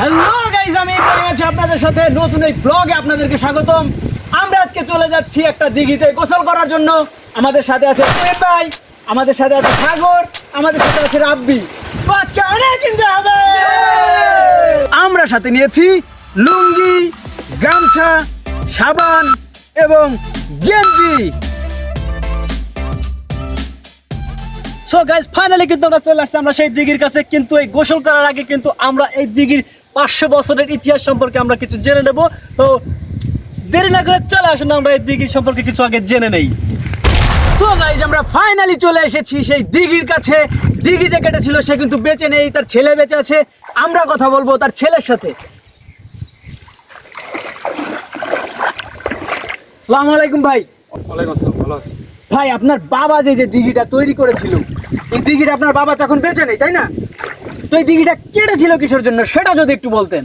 Hello guys আমি ইব্রাহিম আছি আপনাদের সাথে। নতুন এই ব্লগে আপনাদেরকে স্বাগতম। আমরা আজকে চলে যাচ্ছি একটা দিঘিতে গোসল করার জন্য। আমাদের সাথে আছে সোহেব ভাই আমাদের সাথে আছে সাগর আমাদের সাথে আছে রাব্বি। তো আজকে অনেক এনজয় হবে! আমরা সাথে নিয়েছি লুঙ্গি গামছা সাবান এবং গেঞ্জি। সো গাইজ ফাইনালি কিন্তু আমরা চলে আসছি। আমরা সেই দিঘির কাছে কিন্তু এই গোসল করার আগে কিন্তু আমরা এই দিঘির পাঁচশো বছরের ইতিহাস সম্পর্কে আমরা কিছু জেনে নেব। তো দেরি না করে চলে আসুন আমরা এই দিঘির সম্পর্কে কিছু আগে জেনে নেই। সো গাইজ আমরা ফাইনালি চলে এসেছি সেই দিঘির কাছে। দিঘি যে কেটেছিল সে কিন্তু বেঁচে নেই তার ছেলে বেঁচে আছে। আমরা কথা বলব তার ছেলের সাথে। সালাম আলাইকুম ভাই। ভাই আপনার বাবা যে যে দিঘিটা তৈরি করেছিল এই দিঘিটা আপনার বাবা তখন বেঁচে নেই তাই না? তো এই দিঘিটা কেটেছিল কিসের জন্য? সেটা যদি একটু বলতেন।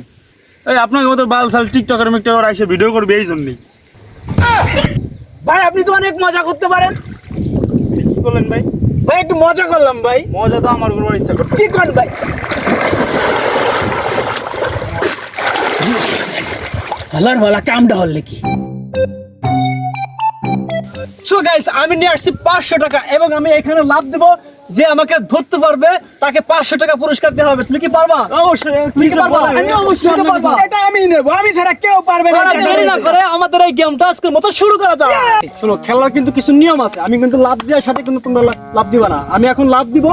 এই আপনাকে মতো বাল সাল টিকটকের মিকটকের এসে ভিডিও করবে এই জন্যই। ভাই আপনি তো অনেক মজা করতে পারেন। কি করলেন ভাই? ভাই একটু মজা করলাম ভাই। মজা তো আমার করবার ইচ্ছা করতে কি করেন ভাই? হালার ভালা কামটা হল নাকি? সো গাইস আমি নিয়ে আসছি পাঁচশো টাকা এবং আমি এখানে লাভ দেবো যে আমাকে ধরতে পারবে তাকে পাঁচশো টাকা পুরস্কার দেওয়া হবে। তুমি কি পারবা? অবশ্যই তুমি কি পারবা? আমি অবশ্যই পারব। এটা আমি নেব। আমি ছাড়া কেউ পারবে না। দেরি না করে আমাদের এই গেমটা আজকের মতো শুরু করা যাক। শোনো খেলার কিন্তু কিছু নিয়ম আছে। আমি কিন্তু লাভ দেওয়ার সাথে কিন্তু তোমরা লাভ দিবা না। আমি এখন লাভ দিব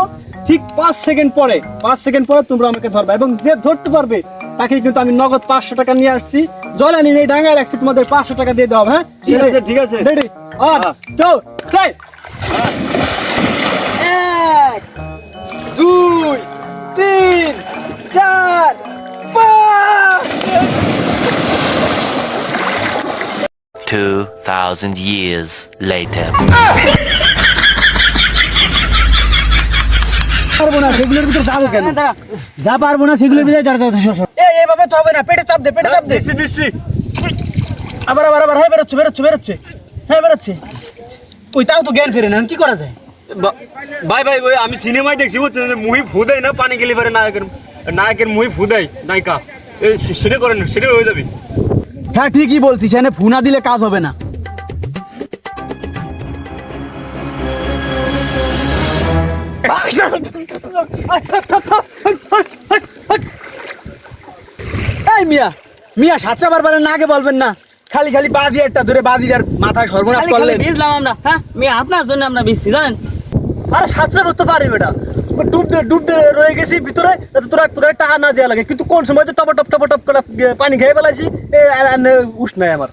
ঠিক পাঁচ সেকেন্ড পরে। পাঁচ সেকেন্ড পরে তোমরা আমাকে ধরবা। এবং যে ধরতে পারবে তাকে কিন্তু আমি নগদ পাঁচশো টাকা নিয়ে আসছি। জলে নিয়ে এই ডাঙ্গায় রাখছি তোমাদের পাঁচশো টাকা দিয়ে দেওয়া হ্যাঁ? ঠিক আছে, ঠিক আছে। রেডি থ্রি এক দুই তিন চার পাঁচ! 2,000 years later. পারব না সেগুলোর ভিতরে যাব কেন? যা পারব না সেগুলোর ভিতরে দাঁড়া দাঁড়া এই এইভাবে তো হবে না পেটে চাপ দে পেটে চাপ দে। আবার আবার আবার হ্যাঁ বেরোচ্ছে বেরোচ্ছে বেরোচ্ছে। হ্যাঁ বেরোচ্ছে। ওই তাও তো জ্ঞান ফেরে না কি করা যায়? বা- ভাই ভাই আমি সিনেমায় দেখছি বুঝছেন? যে মুহি ফু দেয় না পানি গেলে পারে নায়কের নায়কের মুহি ফু দেয় নায়িকা সেটা করেন সেটা হয়ে যাবে। হ্যাঁ ঠিকই বলছিস ফুনা দিলে কাজ হবে না। এই মিয়া মিয়া সাতটা বারবার না আগে বলবেন না। খালি খালি একটা ধরে আর মাথায় সর্বনাশ করলেন। ভিজলাম আমরা হ্যাঁ? আমি আপনার জন্য আমরা ভিজছি জানেন? আরে সাঁতরে পড়তে পারি বেটা। ডুবতে ডুবতে রয়ে গেছি ভিতরে, যাতে তোরা তোদের টাকা না দেওয়া লাগে। কিন্তু কোন সময় তো টপ টপ টপ টপ করে পানি খেয়ে ফেলাইছি উস নাই আমার।